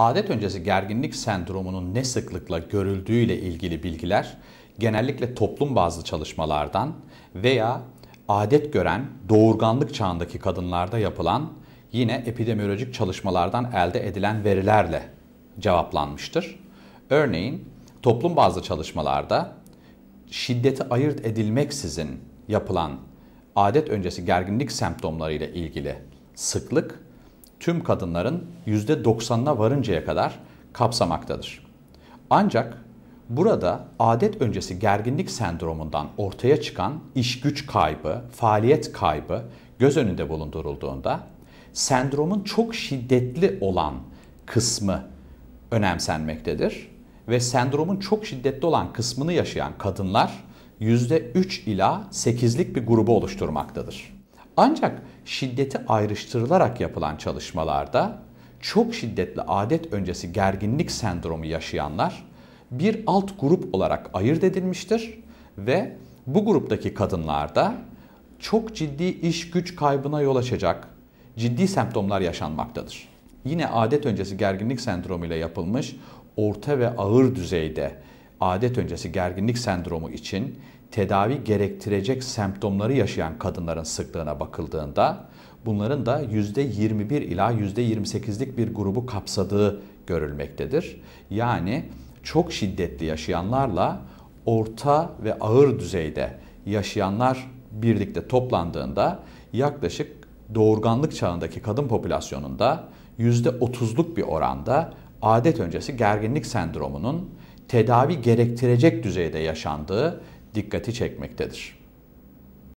Adet öncesi gerginlik sendromunun ne sıklıkla görüldüğüyle ilgili bilgiler genellikle toplum bazlı çalışmalardan veya adet gören doğurganlık çağındaki kadınlarda yapılan yine epidemiolojik çalışmalardan elde edilen verilerle cevaplanmıştır. Örneğin toplum bazlı çalışmalarda şiddeti ayırt edilmeksizin yapılan adet öncesi gerginlik semptomları ile ilgili sıklık tüm kadınların %90'ına varıncaya kadar kapsamaktadır. Ancak burada adet öncesi gerginlik sendromundan ortaya çıkan iş güç kaybı, faaliyet kaybı göz önünde bulundurulduğunda sendromun çok şiddetli olan kısmı önemsenmektedir ve sendromun çok şiddetli olan kısmını yaşayan kadınlar %3 ila 8'lik bir grubu oluşturmaktadır. Ancak şiddeti ayrıştırılarak yapılan çalışmalarda çok şiddetli adet öncesi gerginlik sendromu yaşayanlar bir alt grup olarak ayırt edilmiştir ve bu gruptaki kadınlarda çok ciddi iş güç kaybına yol açacak ciddi semptomlar yaşanmaktadır. Yine adet öncesi gerginlik sendromu ile yapılmış orta ve ağır düzeyde adet öncesi gerginlik sendromu için tedavi gerektirecek semptomları yaşayan kadınların sıklığına bakıldığında bunların da %21 ila %28'lik bir grubu kapsadığı görülmektedir. Yani çok şiddetli yaşayanlarla orta ve ağır düzeyde yaşayanlar birlikte toplandığında yaklaşık doğurganlık çağındaki kadın popülasyonunda %30'luk bir oranda adet öncesi gerginlik sendromunun tedavi gerektirecek düzeyde yaşandığı dikkati çekmektedir.